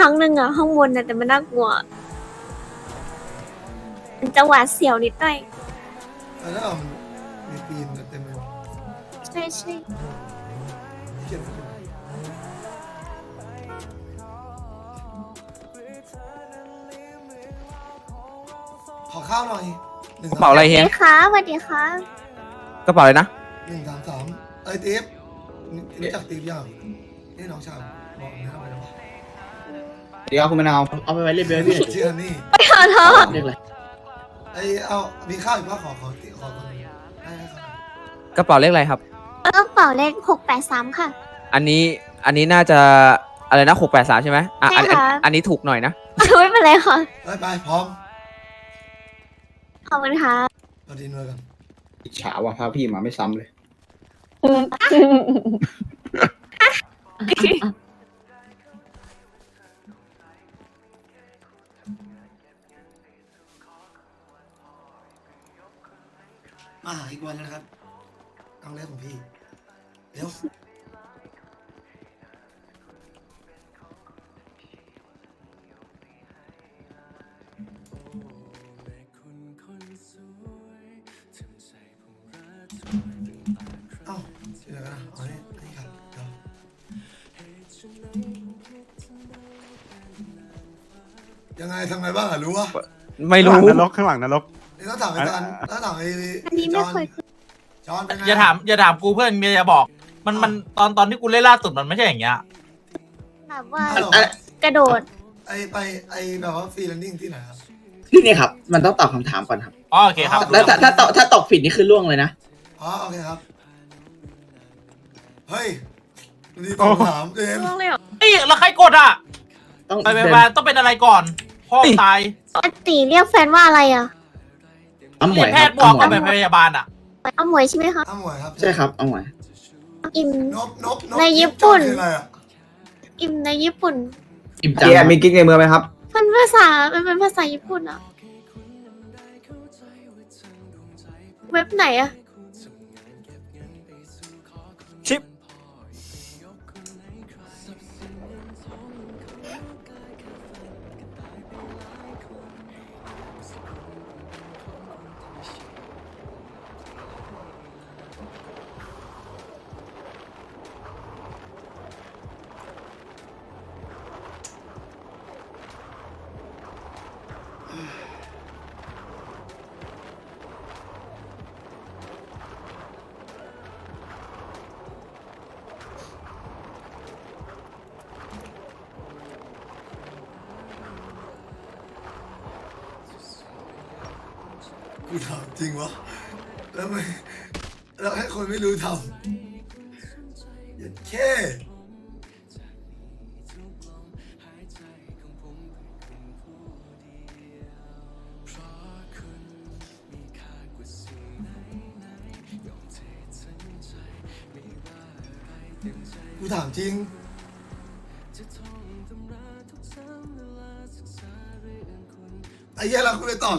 คยขึ้นไปครั้งหนึ่งอะข้างบนน่ะแต่มันน่ากลัวมันจะหวาดเสียวนิดหน่อยแล้วเอามีปีนเต็มไปหมดใช่ใช่เกลียดขอข้าวหน่อยหนึ่งกระเป๋าอะไรสเฮีวัยสดีค่ะสวัสดีค่ะกระเป๋าอะไรนะ หนึ่งสามสามเอ้ยติ๊บรู้จักติ๊บยังนี่น้องชายบอกนะไปแล้ว เดี๋ยวคุณมะนาวเอาไปไว้เรียบร้อยพี่ชื่อฮันนี่ไปขอโทษเรียกอะไรไอยเอามีข้าวอีกว่าขอขอติ๊บขอคนหนึ่งได้ได้ครับกระเป๋าเลขอะไรครับ กระเป๋าเลขหกแปดสามค่ะ อันนี้อันนี้น่าจะอะไรนะหกแปดสามใช่ไหมอะอันใช่อันค่ะ อันนี้ถูกหน่อยนะ ไม่เป็นไรค่ะ ไปไปพร้อมขอบคุณค่ะเอาดีนวยกันอิจฉาว่ะพาพี่มาไม่ซ้ำเลย มาหาอีกวันแล้วนะครับครั้งแรกของพี่ เดี๋ยวเอ้าเดี๋ยวกันนะเอานี่นี่ครับเดี๋ยวยังไงทำไงบ้างอะรู้วะ ไม่ข้างหรู้ลังนรกข้างหลังนรกนี่ต้อง ถามไอ้จอนต้องถามไอ้อันนี้จไม่อนเคยขึ้นจอนเป็นไงอย่าถามอย่าถามกูเพื่อนเมียอย่าบอก มันมันตอนตอนที่กูเล่นล่าสุดมันไม่ใช่อย่างเงี้ยแบบว่าฮัลโหลกระโดดไอไปไอแบบว่าฟรีแลนดิ้งที่ไหนครับที่นี่ครับ มันต้องตอบคำถามก่อนครับอ๋อโอเคครับแล้วถ้าถ้าตอบถ้าตอบผิดนี่คือล่วงเลยนะอ๋อโอเคครับเฮ้ยนี่ตอบคำถามเจน ล่วงเลยเหรอเอ้ยแล้วใครกดอะต้องไปไปเดินมาต้องเป็นอะไรก่อน พ่อตาย อติเรียกแฟนว่าอะไรอะ อ้ำหมวยแพครัทบย์บอกอ้ำหมกัวบยพยาบาลอะ เอาหมวยใช่ไหมคะอ้าวหมวยครับใช่ครับอ้ำหมวย อิมนบนบนบในญี่ปุ่น คืออะไรอะอิมในญี่ปุ่นอิมจังเกียมีกิ๊กในเมืองไหมครับ มันภาษามันเป็นภาษาญี่ปุ่นอะเว็บไหนอะ กูถามจริงวะแล้วไม่แล้วให้คนไม่รู้ทำอย่าแค่กูถามจริงไอ้เหี้ยเรากูไปตอบ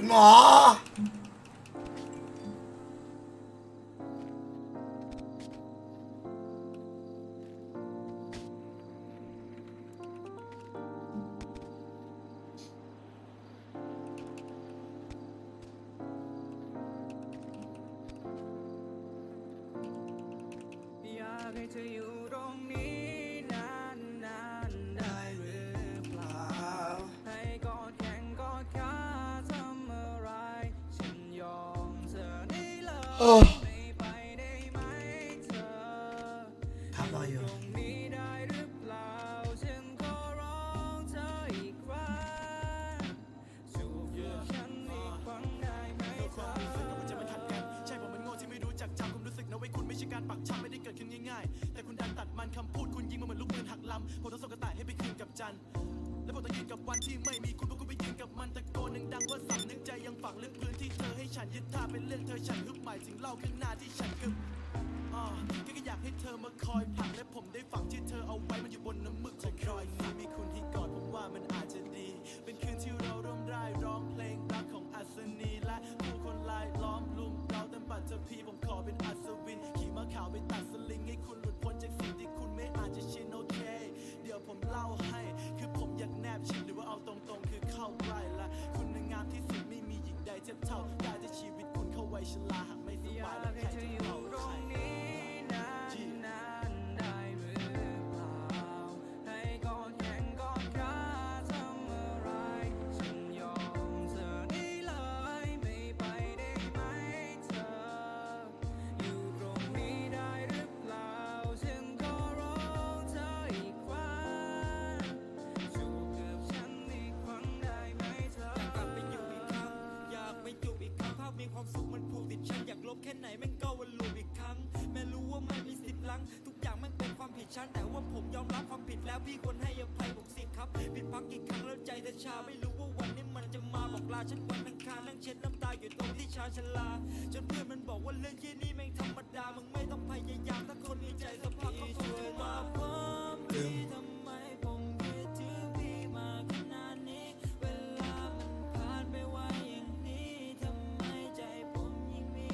คุณ ห อยากให้เธอมาคอยผลักและผมได้ฝังชื่เธอเอาไว้มันอยู่บนน้ำมึกของรอยฟ้มีคุณที่กอดผมว่ามันอาจจะดี เป็นคืนที่เราร่วมร่ายร้องเพลงรักของอัศนีและผู้คนลายล้อมลุมเราเต็มปัตตภีผมขอเป็นอัศวิน ขี่ม้าขาวไปตัดสลิงให้คุณหลุดพ้นจากสิ่งที่คุณไม่อาจจะชินโอเค เดี๋ยวผมเล่าให้ คือผมอยากแนบชิดหรือว่าเอาตรงๆ คือเข้าใกล้ละคุณนางงามที่สุดไม่มีหญิงใดเทียบเท่าได้แต่ชีวิตคุณเข้าไว้ชราหากไม่สบายแล้วใครจะเอาใคร ไหนแม่งก็วนลูปอีกครั้ง แม้รู้ว่าไม่มีสิทธิ์ลัง ทุกอย่างแม่งเป็นความผิดฉัน แต่ว่าผมยอมรับความผิดแล้วพี่ควรให้อภัยผมสิครับ ผิดพักกี่ครั้งแล้วใจจะชาไม่รู้ว่าวันนี้มันจะมาบอกลาฉันวันอังคารนั่งเช็ดน้ำตาอยู่ตรงที่ชาชลา จนเพื่อนมันบอกว่าเรื่องยี่นี่แม่งธรรมดา มึงไม่ต้องพยายามถ้าคนมีใจสักพักก็คงจะมาพร้อมลืมทำไมผมคิดถึงพี่มาขนาดนี้ เวลามันผ่านไปไวอย่างนี้ทำไมใจผมยิ่งมี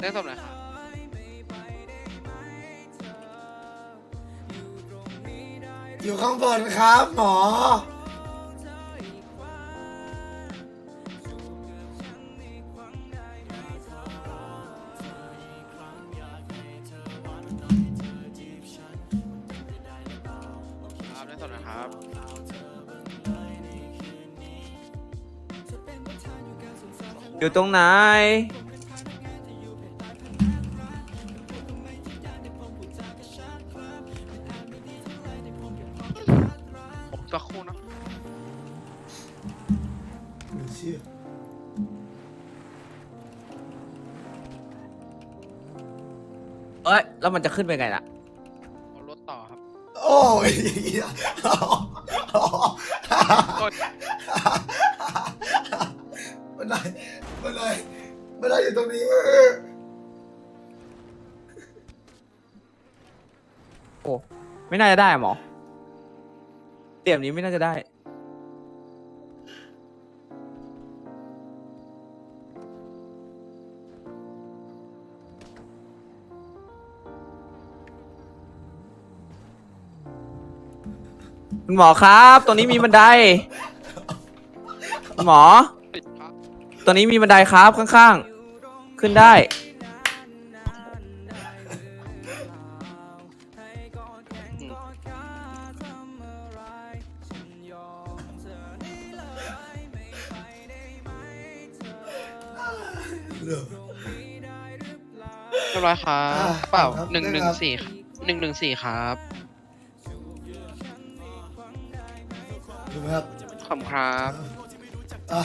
เธอเรื่องสมนะไม่ไปได้ไหมเธออยู่ตรงนี้ได้อยู่ข้างบนครับหมอ ครับได้ไหมเธอบเรื่องสมนะครับ อยู่ตรงไหน แล้วมันจะขึ้นไปไงล่ะ เอารถต่อครับโอ้ยเหี้ยกดมันได้มันได้มันได้อยู่ตรงนี้ โอ้ไม่น่าจะได้อะหมอเตียมนี้ไม่น่าจะได้ คุณหมอครับ ตรงนี้มีบันไดคุณหมอติดครับตรงนี้มีบันไดครับข้างๆ ขึ้นได้เลิกเรียบร้อยครับอ่าเปล่าครับหนึ่งได้หนึ่คงรับสี่หนึ่งหนึ่งสี่ครับ คุณครับ อะ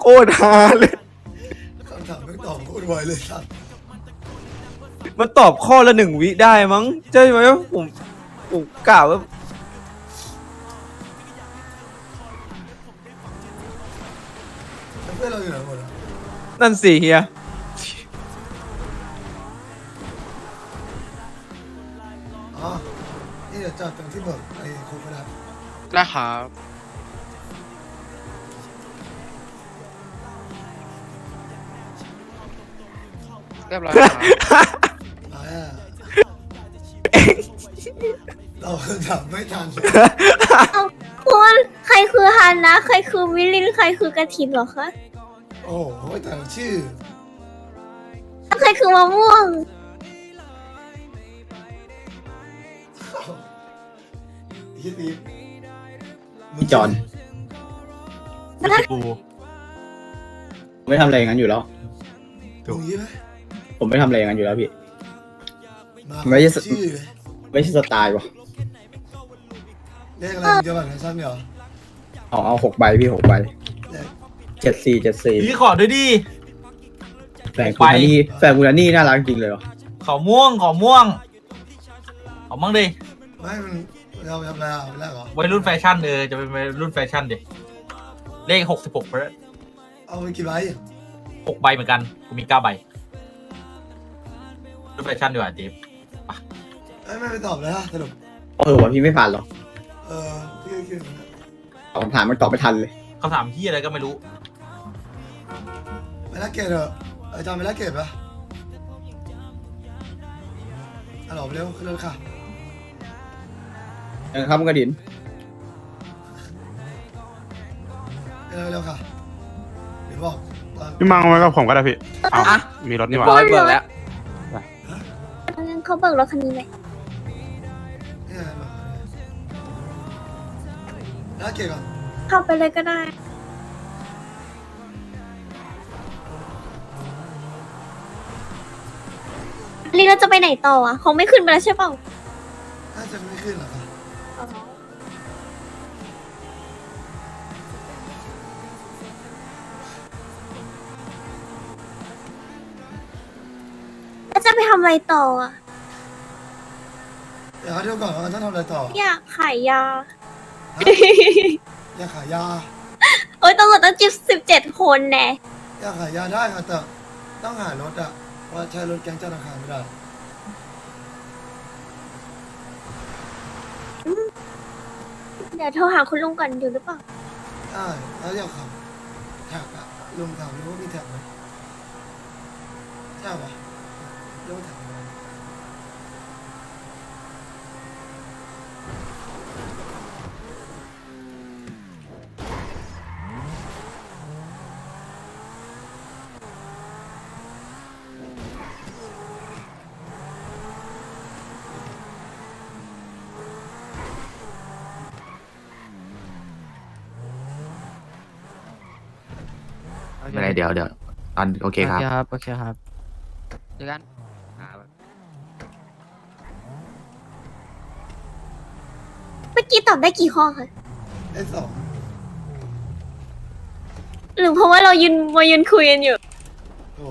โคตรฮาเลย คำถามไม่ตอบพูดไวเลยสัตว์มันตอบข้อละหนึ่งวิได้มั้งใช่ไหมผมผมกล่าวว่าแล้วเพื่อนเราอยู่ไหนหมดอะนั่นสิเฮีย จอดตรงที่เบิกไอ้คุกก็ได้ได้ครับเรียบร้อยครับมาอะเราถามไม่ทันเอาคุณใครคือฮันนะ ใครคือมิลิน ใครคือกระถินเหรอคะ โอ้โหแต่ละชื่อ ใครคือมะม่วง ยี่ตีพี่จอนไม่ใช่กูผมไม่ทำอะไรอย่างนั้นอยู่แล้ว ตรงนี้ไหมผมไม่ทำอะไรอย่างนั้นอยู่แล้วพี่ มาไม่ใช่ ชื่อเลยไม่ใช่สไตล์วะเลขอะไรมึงจะแบบไหนซ้ำเหรอเอาเอาหกใบพี่หกใบเลขเจ็ดสี่เจ็ดสี่พี่ขอด้วยดิ แฟนคุณฮันนี่แฟนคุณฮันนี่น่ารักจริงเลยเหรอขอม่วงขอม่วงขอมั่งดิไม่มัน เราไปทำอะไรอะแรกเหรอ วัยรุ่นแฟชั่นเออจะเป็นวัยรุ่นแฟชั่นดิเลขหกสิบหกเอาไปกี่ใบหกใบเหมือนกันกูมีเก้าใบรุ่นแฟชั่นดีกว่าจีบเอ้ยไม่ไปตอบเลยฮะสรุปเออวะพี่ไม่ผ่านหรอกเออพี่ก็คิดเหมือนกันตอบคำถามมันตอบไม่ทันเลย คำถามที่อะไรก็ไม่รู้ ไปแลกเกตเถอะอาจารย์ไปแลกเกตปะฮัลโหลเร็วขึ้นรถค่ะ เออครับมันกระดินเร็วเร็วค่ะเดี๋ยวบอกตอนพี่มังเอาไว้กับผมก็ได้พี่เอาอะ มีรถนี่หว่าร้อยเบิกแล้วงั้นเขาเบิกรถคันนี้เลยเนี่ยบอกแลกเกตก่อนเข้าไปเลยก็ได้ลีเราจะไปไหนต่ออะคงไม่ขึ้นไปแล้วใช่เปล่า น่าจะไม่ขึ้นหรอกค่ะ แล้วจะไปทำอะไรต่ออะเดี๋ยวเขาดูก่อนว่าท่านทำอะไรต่ออยากขายยา อยากขายยาโอ๊ยตำรวจต้องจิบสิบเจ็ดคนแน่อยากขายยาได้ค่ะแต่ต้องหารถอะว่าใช้รถแก๊งเจ้าธนาคารไม่ได้ เดี๋ยวโทรหาคุณลุงก่อนอยู่หรือเปล่าใช่แล้วอยากขับแท็กอะลุงถามรู้ว่ามีแท็กไหมใช่ปะเรียกว่าม ไม่เป็นไรเดี๋ยวเดี๋ยวตอนโอเคครับครับ โอเคครับเจอกันเมื่อกี้ตอบได้กี่ข้อคะไอ้สองหรือเพราะว่าเรายืนมายืนคุยกันอยู่ โอ้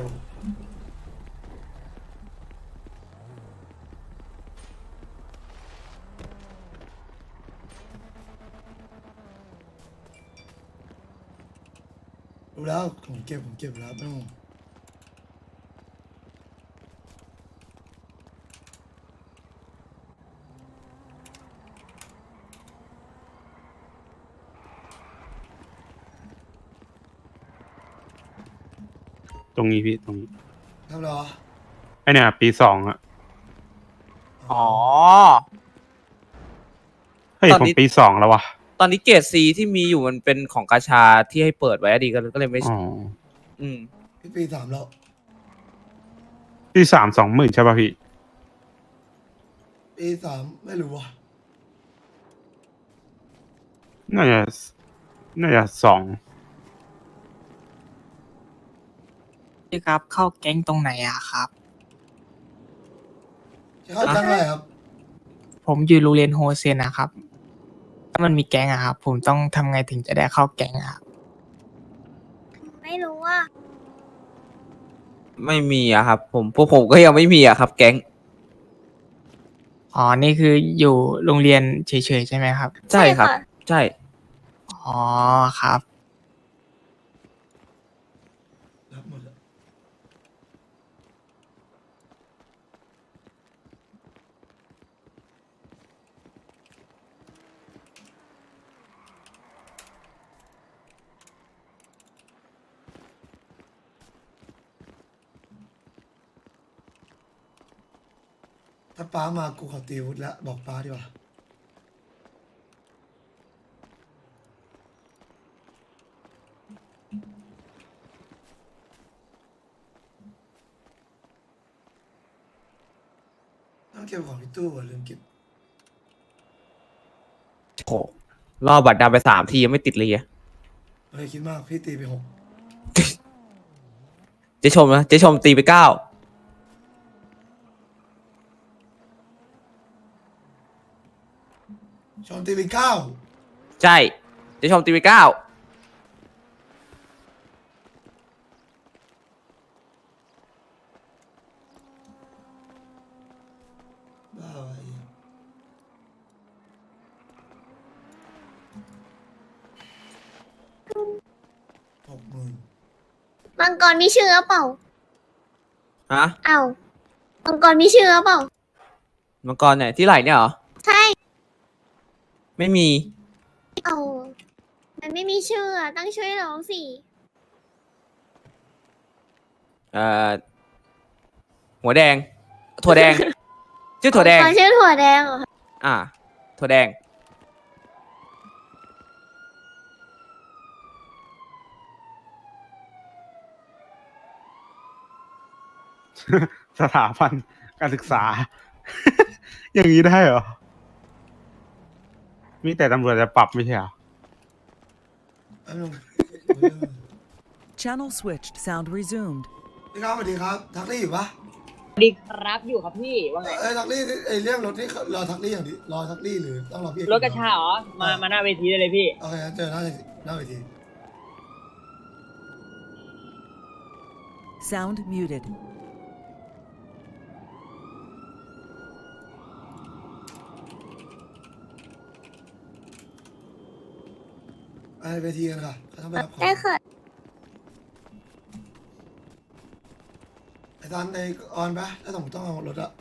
รู้แล้วผมเก็บผมเก็บแล้วไม่ต้องห่วงตรงนี้พี่ตรงนี้ทำเหรอไอเนี่ยปีสองอะอ๋อ เฮ้ยตอนผมนี้ ปีสองแล้ววะ ตอนนี้เกรดซีที่มีอยู่มันเป็นของกาชาที่ให้เปิดไว้อะดีก็ก็เลยไม่อ๋ออืม พี่ปีสามแล้วปีสามสองหมื่นใช่ป่ะพี่ ปีสามไม่รู้ว่ะน่าจะน่าจะสองพี่ครับ เข้าแก๊งตรงไหนอะครับ จะเข้าตั้งอะไรครับ ผมอยู่โรงเรียนโฮเซนนะครับถ้า มันมีแก๊งอะครับ ผมต้องทำไงถึงจะได้เข้าแก๊งอะครับไม่รู้ว่า ไม่มีอะครับ ผมพวกผมก็ยังไม่มีอะครับ แก๊งอ๋อ นี่คืออยู่โรงเรียนเฉยๆใช่ไหมครับ ใช่ครับ ใช่ค่ะใช่อ๋อครับรับ ถ้าป้ามากูขอตีวุฒิแล้วบอกป้าดีกว่าต้องเก็บของที่ตู้ว่ะลืมเก็บโหรอบบัตรดำไปสามทียังไม่ติดเลยอะเลยคิดมากพี่ตีไปหกเจ๊ชมนะเจ๊ชมตีไปเก้า ชมตีไปเก้าใช่เจ๊ชมตีไปเก้าบ้าไปหกหมื่นมังกรมีชื่อหรือเปล่าฮะเอ้ามังกรมีชื่อหรือเปล่ามังกรเนี่ยที่ไหลเนี่ยเหรอ ใช่ ไม่มี เอ้ามันไม่มีชื่ออะตั้งชื่อให้น้องสิเอ่อ หัวแดง ถั่วแดง ชื่อถั่วแดงขอชื่อถั่วแดงเหรอคะอ่า ถั่วแดง สถาบันการศึกษา อย่างนี้ได้เหรอ มีแต่ตำรวจจะปรับไม่ใช่เหรอแป๊บนึง Channel switched. Sound resumed. พี่ครับสวัสดีครับ ทักลี่อยู่ปะดีครับอยู่ครับพี่ว่าไงเอ้ยทักลี่ไอ้เรื่องรถนี่รอทักลี่อย่างเดียวรอทักลี่หรือต้องรอพี่เอกรถกระชาเหรอมามาหน้าเวทีได้เลยพี่โอเคงั้นเจอหน้าหน้าเวที Sound muted. ไปเวทีกันค่ะเขาต้องไปรับของได้ค่ะไอ้ตอนในออนปะถ้าสมมติต้องเอารถอะ